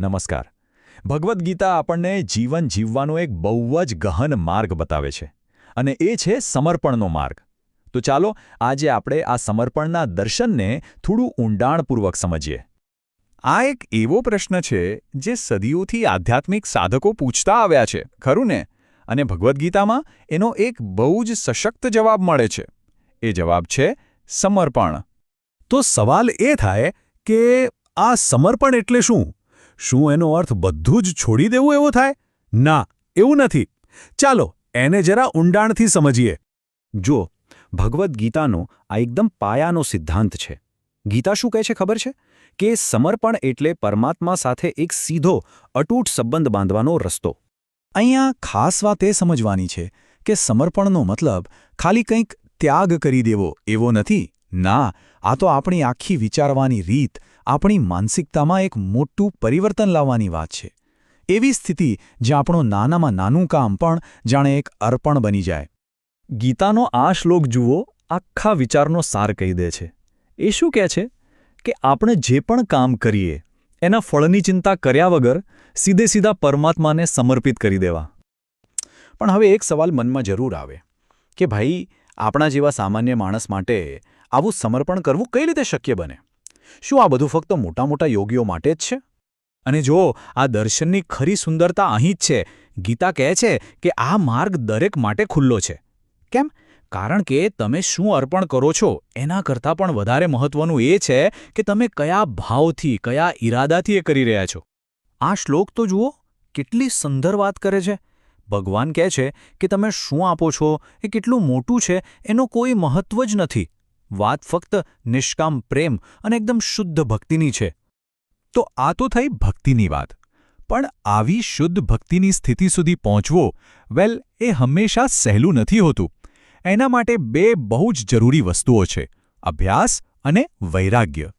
નમસ્કાર. ભગવદ્ ગીતા આપણને જીવન જીવવાનો એક બહુ જ ગહન માર્ગ બતાવે છે અને એ છે સમર્પણનો માર્ગ. તો ચાલો આજે આપણે આ સમર્પણના દર્શનને થોડું ઊંડાણપૂર્વક સમજીએ. આ એક એવો પ્રશ્ન છે જે સદીઓથી આધ્યાત્મિક સાધકો પૂછતા આવ્યા છે, ખરું ને? અને ભગવદ્ ગીતામાં એનો એક બહુ જ સશક્ત જવાબ મળે છે. એ જવાબ છે સમર્પણ. તો સવાલ એ થાય કે આ સમર્પણ એટલે શું? શું એનો અર્થ બધું જ છોડી દેવું એવો થાય? ના, એવું નથી. ચાલો, એને જરા ઊંડાણથી સમજીએ. જો ભગવદ્ ગીતાનો આ એકદમ પાયાનો સિદ્ધાંત છે. ગીતા શું કહે છે ખબર છે? કે સમર્પણ એટલે પરમાત્મા સાથે એક સીધો અટૂટ સંબંધ બાંધવાનો રસ્તો. અહીંયા ખાસ વાત એ સમજવાની છે કે સમર્પણનો મતલબ ખાલી કંઈક ત્યાગ કરી દેવો એવો નથી. ના, આ તો આપણી આખી વિચારવાની રીત આપણી માનસિકતામાં એક મોટું પરિવર્તન લાવવાની વાત છે. એવી સ્થિતિ જ્યાં આપણું નાનામાં નાનું કામ પણ જાણે એક અર્પણ બની જાય. ગીતાનો આ શ્લોક જુઓ, આખા વિચારનો સાર કહી દે છે. એ શું કહે છે? કે આપણે જે પણ કામ કરીએ, એના ફળની ચિંતા કર્યા વગર સીધે સીધા પરમાત્માને સમર્પિત કરી દેવા. પણ હવે એક સવાલ મનમાં જરૂર આવે, કે ભાઈ, આપણા જેવા સામાન્ય માણસ માટે આવું સમર્પણ કરવું કઈ રીતે શક્ય બને? શું આ બધું ફક્ત મોટા મોટા યોગીઓ માટે જ છે? અને જો આ દર્શનની ખરી સુંદરતા અહીં જ છે, ગીતા કહે છે કે આ માર્ગ દરેક માટે ખુલ્લો છે. કેમ? કારણ કે તમે શું અર્પણ કરો છો એના કરતાં પણ વધારે મહત્વનું એ છે કે તમે કયા ભાવથી, કયા ઈરાદાથી એ કરી રહ્યા છો. આ શ્લોક તો જુઓ, કેટલી સુંદર વાત કરે છે. ભગવાન કહે છે કે તમે શું આપો છો, એ કેટલું મોટું છે, એનો કોઈ મહત્વ જ નથી. વાત ફક્ત નિષ્કામ પ્રેમ અને એકદમ શુદ્ધ ભક્તિની છે. તો આ તો થઈ ભક્તિની વાત. પણ આવી શુદ્ધ ભક્તિની સ્થિતિ સુધી પહોંચવો, વેલ, એ હંમેશા સહેલું નથી હોતું. એના માટે બે બહુ જ જરૂરી વસ્તુઓ છે, અભ્યાસ અને વૈરાગ્ય.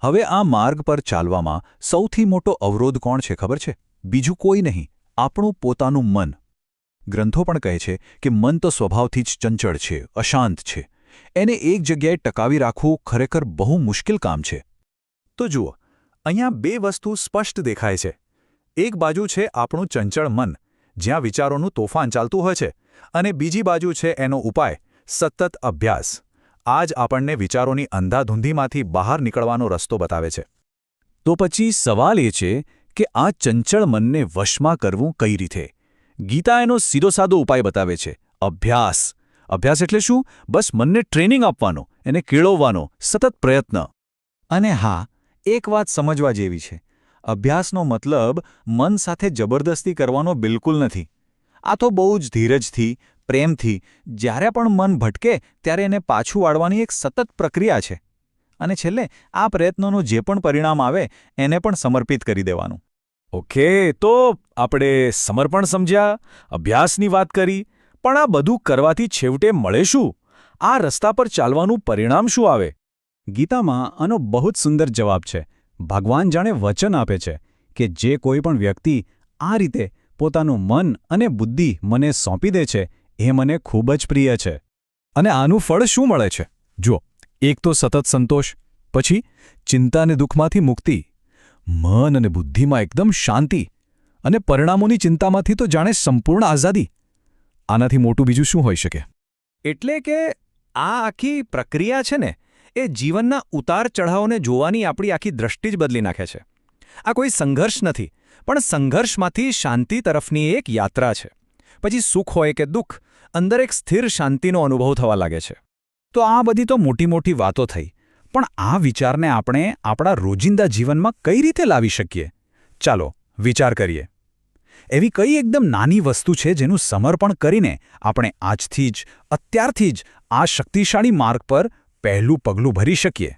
હવે આ માર્ગ પર ચાલવામાં સૌથી મોટો અવરોધ કોણ છે ખબર છે? બીજું કોઈ નહીં, આપણું પોતાનું મન. ગ્રંથો પણ કહે છે કે મન તો સ્વભાવથી જ ચંચળ છે, અશાંત છે. એને એક જગ્યાએ ટકાવી રાખવું ખરેખર બહુ મુશ્કેલ કામ છે. તો જુઓ, અહીંયા બે વસ્તુ સ્પષ્ટ દેખાય છે. એક બાજુ છે આપણું ચંચળ મન, જ્યાં વિચારોનું તોફાન ચાલતું હોય છે, અને બીજી બાજુ છે એનો ઉપાય, સતત અભ્યાસ. આ જ આપણને વિચારોની અંધાધૂંધીમાંથી બહાર નીકળવાનો રસ્તો બતાવે છે. તો પછી સવાલ એ છે કે આ ચંચળ મનને વશમાં કરવું કઈ રીતે? ગીતા એનો સીધો સાદો ઉપાય બતાવે છે, અભ્યાસ. અભ્યાસ એટલે શું? બસ મનને ટ્રેનિંગ આપવાનો, એને કેળવવાનો, સતત પ્રયત્ન. અને હા, એક વાત સમજવા જેવી છે. અભ્યાસનો મતલબ મન સાથે જબરદસ્તી કરવાનો બિલકુલ નથી. આ તો બહુ જ ધીરજથી, પ્રેમથી, જ્યારે પણ મન ભટકે, ત્યારે એને પાછું વાળવાની એક સતત પ્રક્રિયા છે. અને છેલ્લે, આ પ્રયત્નોનું જે પણ પરિણામ આવે, એને પણ સમર્પિત કરી દેવાનું. ઓકે, તો આપણે સમર્પણ સમજ્યા, અભ્યાસની વાત કરી પણ આ બધું કરવાથી છેવટે મળે શું? આ રસ્તા પર ચાલવાનું પરિણામ શું આવે? ગીતામાં આનો બહુ જ સુંદર જવાબ છે. ભગવાન જાણે વચન આપે છે કે જે કોઈ પણ વ્યક્તિ આ રીતે પોતાનું મન અને બુદ્ધિ મને સોંપી દે છે, એ મને ખૂબ જ પ્રિય છે. અને આનું ફળ શું મળે છે? જુઓ, એક તો સતત સંતોષ, પછી ચિંતા અને દુઃખમાંથી મુક્તિ. મન અને બુદ્ધિમાં એકદમ શાંતિ અને પરિણામોની ચિંતામાંથી તો જાણે સંપૂર્ણ આઝાદી. આનાથી મોટું બીજું શું હોઈ શકે? એટલે કે આ આખી પ્રક્રિયા છે ને, એ જીવનના ઉતાર ચઢાવને જોવાની આપણી આખી દ્રષ્ટિ જ બદલી નાખે છે. આ કોઈ સંઘર્ષ નથી, પણ સંઘર્ષમાંથી શાંતિ તરફની એક યાત્રા છે. પછી સુખ હોય કે દુઃખ, અંદર એક સ્થિર શાંતિનો અનુભવ થવા લાગે છે. તો આ બધી તો મોટી મોટી વાતો થઈ, પણ આ વિચારને આપણે આપણા રોજિંદા જીવનમાં કઈ રીતે લાવી શકીએ? ચાલો વિચાર કરીએ. એવી કઈ એકદમ નાની વસ્તુ છે જેનું સમર્પણ કરીને આપણે આજથી જ, અત્યારથી જ આ શક્તિશાળી માર્ગ પર પહેલું પગલું ભરી શકીએ?